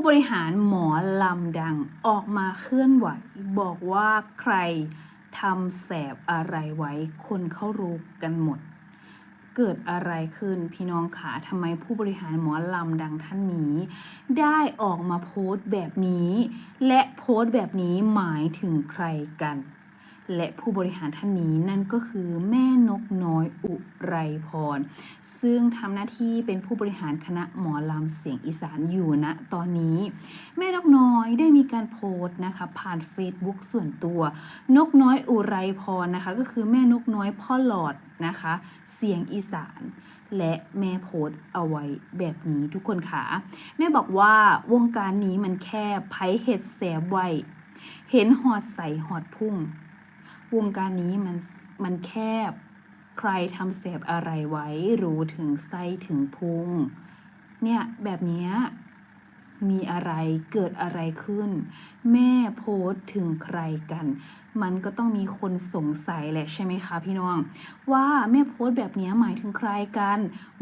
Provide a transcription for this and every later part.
ผู้บริหารหมอลำดังออกมาเคลื่อนไหว บอกว่าใครทำแสบอะไรไว้ คนเขารู้กันหมด เกิดอะไรขึ้นพี่น้องขาทำไมผู้บริหารหมอลำดังท่านนี้ ได้ออกมาโพสต์แบบนี้ และโพสต์แบบนี้หมายถึงใครกัน และผู้บริหารท่านนี้นั่นก็คือแม่นกน้อยอุไรพร ซึ่งทำหน้าที่เป็นผู้บริหารคณะหมอลำเสียงอีสานอยู่ณตอนนี้ แม่นกน้อยได้มีการโพสต์นะคะผ่าน Facebook ส่วนตัว นกน้อยอุไรพรนะคะก็คือแม่นกน้อยพ่อหลอดนะคะเสียงอีสาน และแม่โพสเอาไว้แบบนี้ทุกคนค่ะ แม่บอกว่าวงการนี้มันแค่ไผเห็ดแสบไวเห็นหอดใสหอดพุ่ง วงการนี้มันมันแคบ ใครทำเสพอะไรไว้รู้ถึงไส้ถึงพุง เนี่ยแบบนี้ มีอะไรเกิดอะไรขึ้น แม่โพสต์ถึงใครกัน มันก็ต้องมีคนสงสัยแหละใช่ไหมคะพี่น้อง ว่าแม่โพสต์แบบนี้หมายถึงใครกัน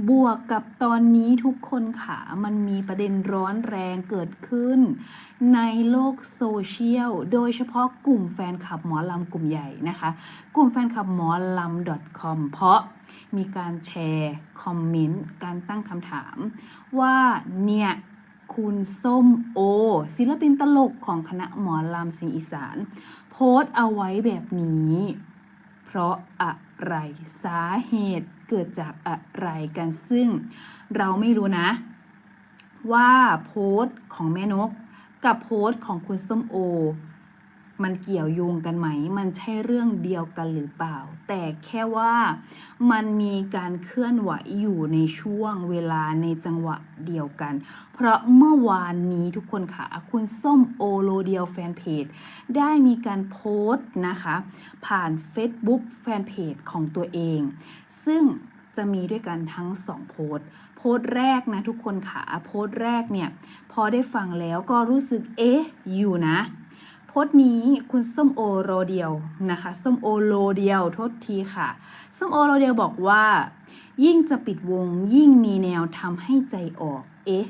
บวกกับตอนนี้ทุกคนค่ะมันมีประเด็นร้อนแรงเกิดขึ้น ในโลกโซเชียลโดยเฉพาะกลุ่มแฟนคลับหมอลำกลุ่มใหญ่นะคะ กลุ่มแฟนคลับหมอลำ .com เพราะมีการแชร์ คอมเมนต์ การตั้งคำถาม ว่าเนี่ย คุณส้มโอ ศิลปินตลกของคณะหมอลำสิงอีสาน โพสต์เอาไว้แบบนี้ เพราะอะไรสาเหตุเกิดจากอะไรกันซึ่งเราไม่รู้นะ ว่าโพสต์ของแม่นก กับโพสต์ของคุณส้มโอ มันเกี่ยวโยงกันไหม มันใช่เรื่องเดียวกันหรือเปล่า แต่แค่ว่ามันมีการเคลื่อนไหวอยู่ในช่วงเวลาในจังหวะเดียวกัน เพราะเมื่อวานนี้ทุกคนค่ะ คุณส้มโอโลเดียวแฟนเพจได้มีการโพสต์นะคะ ผ่าน Facebook แฟนเพจของตัวเอง ซึ่งจะมีด้วยกันทั้งสองโพสต์ โพสต์แรกนะทุกคนค่ะ โพสต์แรกเนี่ย พอได้ฟังแล้วก็รู้สึก เอ๊ะ อยู่นะ ต์นี้คุณส้มโอโรเดียวนะคะส้มโอโลเดียวโทษทีค่ะส้มโอโรเดียวบอกว่า ยิ่งจะปิดวงยิ่งมีแนวทำให้ใจออก เอ๊ะ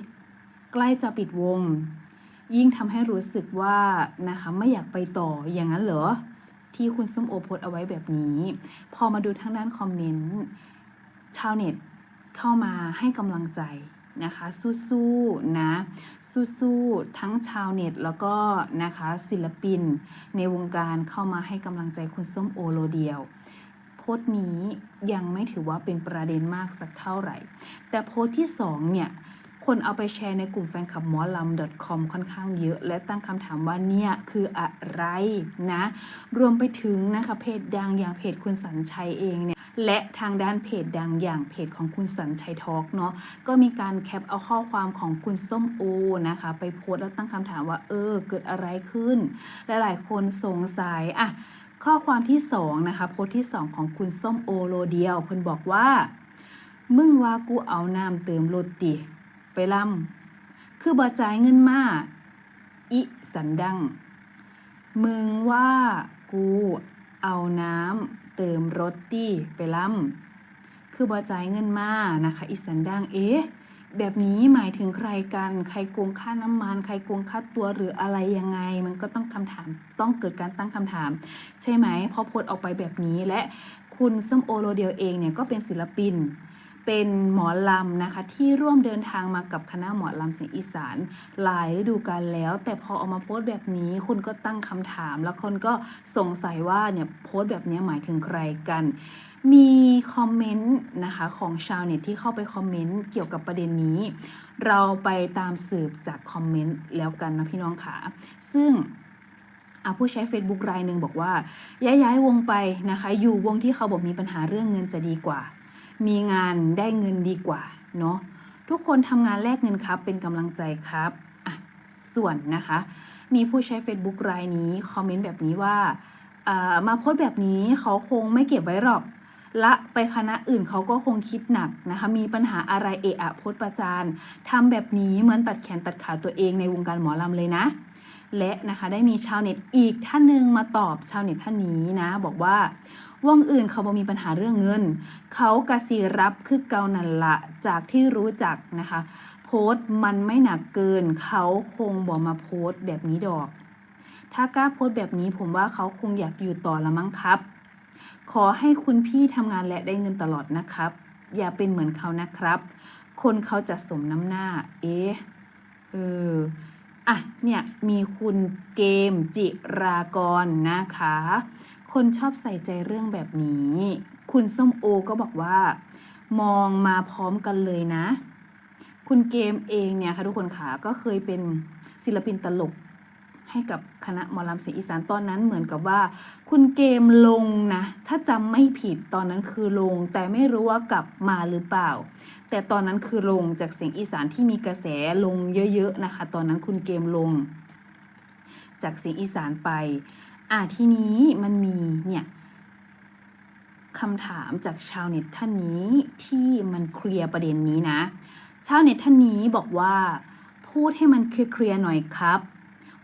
ใกล้จะปิดวง ยิ่งทำให้รู้สึกว่านะคะไม่อยากไปต่ออย่างนั้นเหรอที่คุณส้มโอโพสต์เอาไว้แบบนี้ พอมาดูทางด้านคอมเมนต์ชาวเน็ตเข้ามาให้กำลังใจ นะคะสู้ๆนะสู้ๆทั้งชาวเน็ตแล้วก็นะคะศิลปินในวงการเข้ามาให้กำลังใจคุณส้มโอโลเดียวโพสต์นี้ยังไม่ถือว่าเป็นประเด็นมากสักเท่าไหร่ แต่โพสต์ที่สองเนี่ย คนเอาไปแชร์ในกลุ่มแฟนคลับหมอลำ .com ค่อนข้างเยอะ และตั้งคำถามว่าเนี่ยคืออะไรนะ รวมไปถึงนะคะเพจดังอย่างเพจคุณสัญชัยเองเนี่ย และทางด้านเพจดังอย่างเพจของคุณสัญชัยทอล์กเนาะก็มีการแคปเอาข้อความของคุณส้มโอนะคะ ไปโพสแล้วตั้งคำถามว่า เออ เกิดอะไรขึ้น หลายๆคนสงสัยอะข้อความที่สองนะคะโพสที่สองของคุณส้มโอโลเดียวเพิ่นบอกว่า มึงว่ากูเอาน้ำเติมรถติไปลำคือบ่จ่ายเงินมาอิสันดัง มึงว่ากูเอาน้ำ เติมรถติไปลำคือบอจ่ายเงินมานะคะอิสันดังเอ๊ะแบบนี้หมายถึงใครกัน ใครโกงค่าน้ำมัน ใครโกงค่าตัวหรืออะไรยังไง มันก็ต้องคำถาม ต้องเกิดการตั้งคำถาม ใช่ไหมพอโพสออกไปแบบนี้และคุณส้มโอโลเดียวเองเนี่ยก็เป็นศิลปิน เป็นหมอลำนะคะ ที่ร่วมเดินทางมากับคณะหมอลำเสียงอีสาน หลายฤดูกาลแล้ว แต่พอเอามาโพสต์แบบนี้คนก็ตั้งคำถาม แล้วคนก็สงสัยว่าเนี่ยโพสต์แบบนี้หมายถึงใครกัน มีคอมเมนต์นะคะของชาวเน็ตที่เข้าไปคอมเมนต์เกี่ยวกับประเด็นนี้ เราไปตามสืบจากคอมเมนต์แล้วกันนะพี่น้องค่ะซึ่งผู้ใช้ Facebook รายหนึ่งบอกว่า ย้ายย้ายวงไปนะคะ อยู่วงที่เขาบอกมีปัญหาเรื่องเงินจะดีกว่า มีงานได้เงินดีกว่าเนาะทุกคนทำงานแลกเงินครับ เป็นกำลังใจครับอะส่วนนะคะ มีผู้ใช้ Facebook รายนี้คอมเมนต์แบบนี้ว่าอ่ามาโพสแบบนี้เขาคงไม่เก็บไว้หรอก ละไปคณะอื่นเขาก็คงคิดหนักนะคะ มีปัญหาอะไรเอะอะโพสประจานทำแบบนี้เหมือนตัดแขนตัดขาตัวเองในวงการหมอลำเลยนะ และนะคะได้มีชาวเน็ตอีกท่านหนึ่งมาตอบชาวเน็ตท่านนี้นะ บอกว่าวงอื่นเขาบ่มีปัญหาเรื่องเงิน เขากะสีรับคือเกานันละจากที่รู้จักนะคะ โพสต์มันไม่หนักเกิน เขาคงบอกมาโพสต์แบบนี้ดอก ถ้ากล้าโพสต์แบบนี้ผมว่าเขาคงอยากอยู่ต่อละมั้งครับ ขอให้คุณพี่ทำงานและได้เงินตลอดนะครับ อย่าเป็นเหมือนเขานะครับ คนเขาจะสมน้ำหน้า เอ๊ะเออ อะเนี่ยมีคุณเกมจิรากรนะคะ คนชอบใส่ใจเรื่องแบบนี้ คุณส้มโอก็บอกว่า มองมาพร้อมกันเลยนะ คุณเกมเองเนี่ยค่ะทุกคนค่ะก็เคยเป็นศิลปินตลกให้กับคณะหมอลำเสียงอีสานตอนนั้นเหมือนกับว่า คุณเกมลงนะ ถ้าจำไม่ผิดตอนนั้นคือลง แต่ไม่รู้ว่ากลับมาหรือเปล่า แต่ตอนนั้นคือลงจากเสียงอีสานที่มีกระแสลงเยอะๆนะคะ ตอนนั้นคุณเกมลง จากเสียงอีสานไป อะทีนี้มันมีเนี่ยคำถามจากชาวเน็ตท่านนี้ที่มันเคลียร์ประเด็นนี้นะ ชาวเน็ตท่านนี้บอกว่า พูดให้มันเคลียร์ๆหน่อยครับ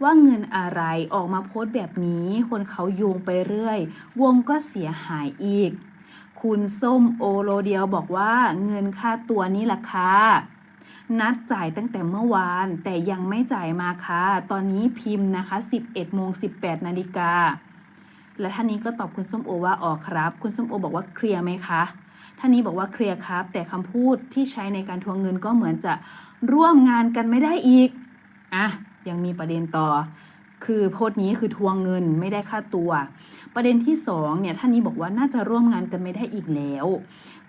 ว่าเงินอะไรออกมาโพสต์แบบนี้ คนเขาโยงไปเรื่อย วงก็เสียหายอีก คุณส้มโอโลเดียวบอกว่าเงินค่าตัวนี่แหละค่ะนัดจ่ายตั้งแต่เมื่อวาน แต่ยังไม่จ่ายมาค่ะ ตอนนี้พิมพ์นะคะ 11โมง18นาฬิกาและท่านนี้ก็ตอบคุณส้มโอว่าอ๋อครับ คุณส้มโอบอกว่าเคลียร์ไหมคะท่านนี้บอกว่าเคลียร์ครับ แต่คำพูดที่ใช้ในการทวงเงินก็เหมือนจะร่วมงานกันไม่ได้อีกอะยังมีประเด็นต่อ คือโพสต์นี้คือทวงเงินไม่ได้ค่าตัว ประเด็นที่สองเนี่ยท่านนี้บอกว่าน่าจะร่วมงานกันไม่ได้อีกแล้ว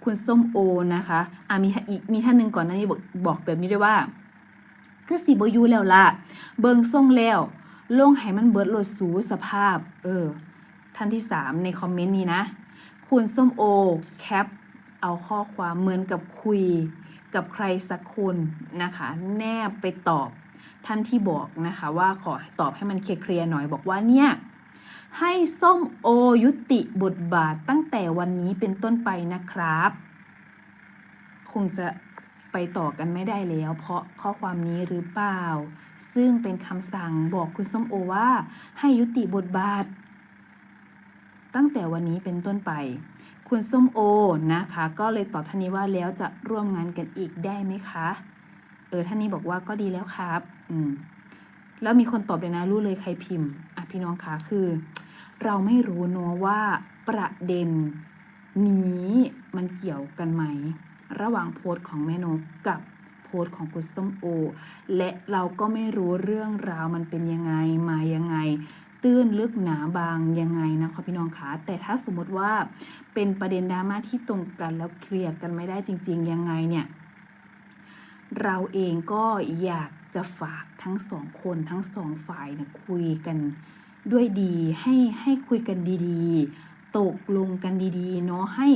คุณส้มโอนะคะอะมีอีกมีท่านหนึ่งก่อนหน้านี้บอกบอกแบบนี้ด้วยว่า คือสีบอยูแล้วล่ะ เบิงส่งแล้วลงให้มันเบิดโหลดสูสภาพ เออ ท่านที่สามในคอมเมนต์นี้นะ คุณส้มโอแคปเอาข้อความเหมือนกับคุยกับใครสักคนนะคะ แนบไปตอบ ท่านที่บอกนะคะว่าขอตอบให้มันเคลียร์หน่อยบอกว่าเนี่ยให้ส้มโอยุติบทบาทตั้งแต่วันนี้เป็นต้นไปนะครับ คงจะไปต่อกันไม่ได้แล้ว เพราะข้อความนี้หรือเปล่า ซึ่งเป็นคำสั่งบอกคุณส้มโอว่า ให้ยุติบทบาท ตั้งแต่วันนี้เป็นต้นไป คุณส้มโอนะคะ ก็เลยตอบท่านนี้ว่าแล้วจะร่วมงานกันอีกได้ไหมคะ ออท่านนี้บอกว่าก็ดีแล้วครับ อืม แล้วมีคนตอบเลยนะรู้เลยใครพิมพ์อะพี่น้องคะคือ เราไม่รู้เนอะว่าประเด็นนี้มันเกี่ยวกันไหม ระหว่างโพสต์ของแม่นกกับโพสต์ของคุณส้มโอ และเราก็ไม่รู้เรื่องราวมันเป็นยังไงมายังไง ตื้นลึกหนาบางยังไงนะคะพี่น้องคะแต่ถ้าสมมติว่าเป็นประเด็นดราม่าที่ตรงกันแล้วเคลียร์กันไม่ได้จริง ๆ ยังไงเนี่ย เราเองก็อยากจะฝากทั้งสองคนทั้งสองฝ่ายเนี่ยคุยกันด้วยดีให้ให้คุยกันดีๆ ตกลงกันดีๆเนาะให้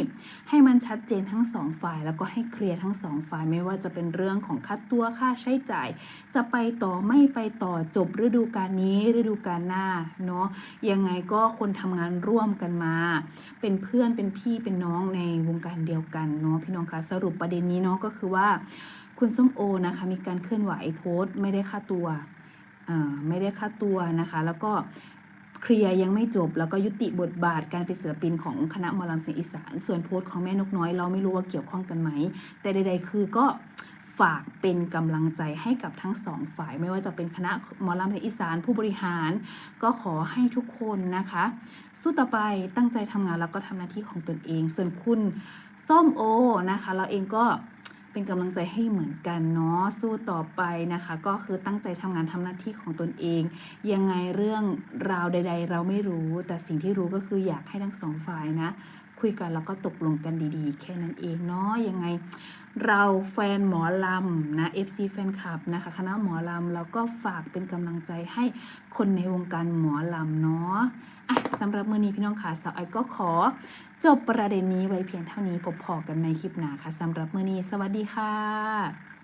ให้มันชัดเจนทั้งสองฝ่ายแล้วก็ให้เคลียร์ทั้งสองฝ่ายไม่ว่าจะเป็นเรื่องของค่าตัวค่าใช้จ่าย จะไปต่อไม่ไปต่อจบฤดูกาลนี้ฤดูกาลหน้าเนาะยังไงก็คนทำงานร่วมกันมา เป็นเพื่อนเป็นพี่เป็นน้องในวงการเดียวกันเนาะพี่น้องคะสรุปประเด็นนี้เนาะก็คือว่า คุณส้มโอนะคะมีการเคลื่อนไหวโพสต์ไม่ได้ค่าตัวไม่ได้ค่าตัวนะคะแล้วก็เคลียร์ยังไม่จบแล้วก็ยุติบทบาทการเป็นศิลปินของคณะมอลำเสียงอีสาน ส่วนโพสต์ของแม่นกน้อย เราไม่รู้ว่าเกี่ยวข้องกันไหม แต่ใดๆคือก็ฝากเป็นกำลังใจให้กับทั้งสองฝ่าย ไม่ว่าจะเป็นคณะหมอลำเสียงอีสานผู้บริหาร ก็ขอให้ทุกคนนะคะ สู้ต่อไปตั้งใจทำงานแล้วก็ทำหน้าที่ของตนเอง ส่วนคุณส้มโอนะคะ เราเองก็ เป็นกำลังใจให้เหมือนกันเนาะสู้ต่อไปนะคะ ก็คือตั้งใจทำงานทำหน้าที่ของตนเอง ยังไงเรื่องราวใด ๆ เราไม่รู้ แต่สิ่งที่รู้ก็คืออยากให้ทั้งสองฝ่ายนะ คุยกันแล้วก็ตกลงกันดีๆ แค่นั้นเองเนาะยังไงเราแฟนหมอลำนะ FC แฟนคลับนะคะคณะหมอลำแล้วก็ฝากเป็นกำลังใจให้คนในวงการหมอลำเนาะอะสำหรับมือนี้พี่น้องค่ะสาวไอก็ขอ จบประเด็นนี้ไว้เพียงเท่านี้พบพอกันในคลิปหน้าค่ะสำหรับมื้อนี้สวัสดีค่ะ